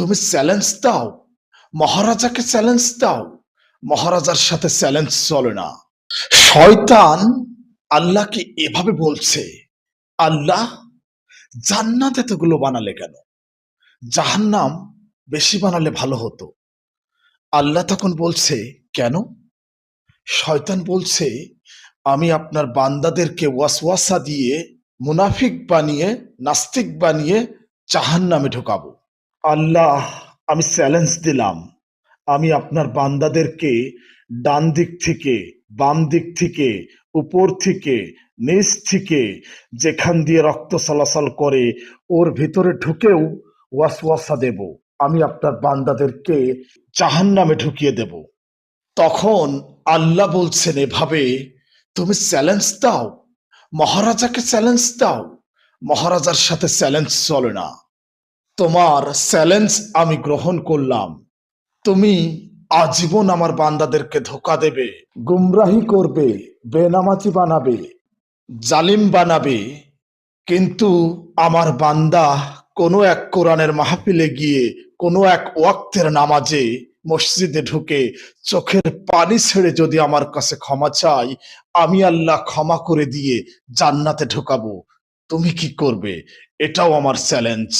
তুমি চ্যালেঞ্জ দাও। মহারাজাকে চ্যালেঞ্জ দাও। মহারাজার সাথে চ্যালেঞ্জ চলে না। শয়তান আল্লাহকে এভাবে বলছে, আল্লাহ, জান্নাত এতগুলো বানালে কেন? জাহান্নাম বেশি বানালে ভালো হতো। আল্লাহ তখন বলছে, কেন? শয়তান বলছে, আমি আপনার বান্দাদেরকে ওয়াসওয়াসা দিয়ে, মুনাফিক বানিয়ে, নাস্তিক বানিয়ে জাহান্নামে ঢোকাবো। আল্লাহ, আমি চ্যালেঞ্জ দিলাম। আমি আপনার বান্দাদেরকে ডান দিক থেকে, বাম দিক থেকে, উপর থেকে, নিচ থেকে যেখান দিয়ে রক্ত চলাচল করে, ওর ভিতরে ঢুকেও ওয়াসওয়াসা দেব। আমি আপনার বান্দাদেরকে জাহান নামে ঢুকিয়ে দেব। তখন আল্লাহ বলছেন, এভাবে তুমি চ্যালেঞ্জ দাও। মহারাজাকে চ্যালেঞ্জ দাও। মহারাজার সাথে চ্যালেঞ্জ চলে না। তোমার চ্যালেঞ্জ আমি গ্রহণ করলাম। তুমি আজীবন আমার বান্দাদেরকে ধোকা দেবে, গুমরাহি করবে, বেনামাজি বানাবে, জালিম বানাবে। কিন্তু আমার বান্দা কোনো এক কোরআনের মাহফিলে গিয়ে, কোনো এক ওয়াক্তের নামাজে মসজিদে ঢুকে চোখের পানি ছেড়ে যদি আমার কাছে ক্ষমা চাই আমি আল্লাহ ক্ষমা করে দিয়ে জান্নাতে ঢোকাবো। তুমি কি করবে? এটাও আমার চ্যালেঞ্জ।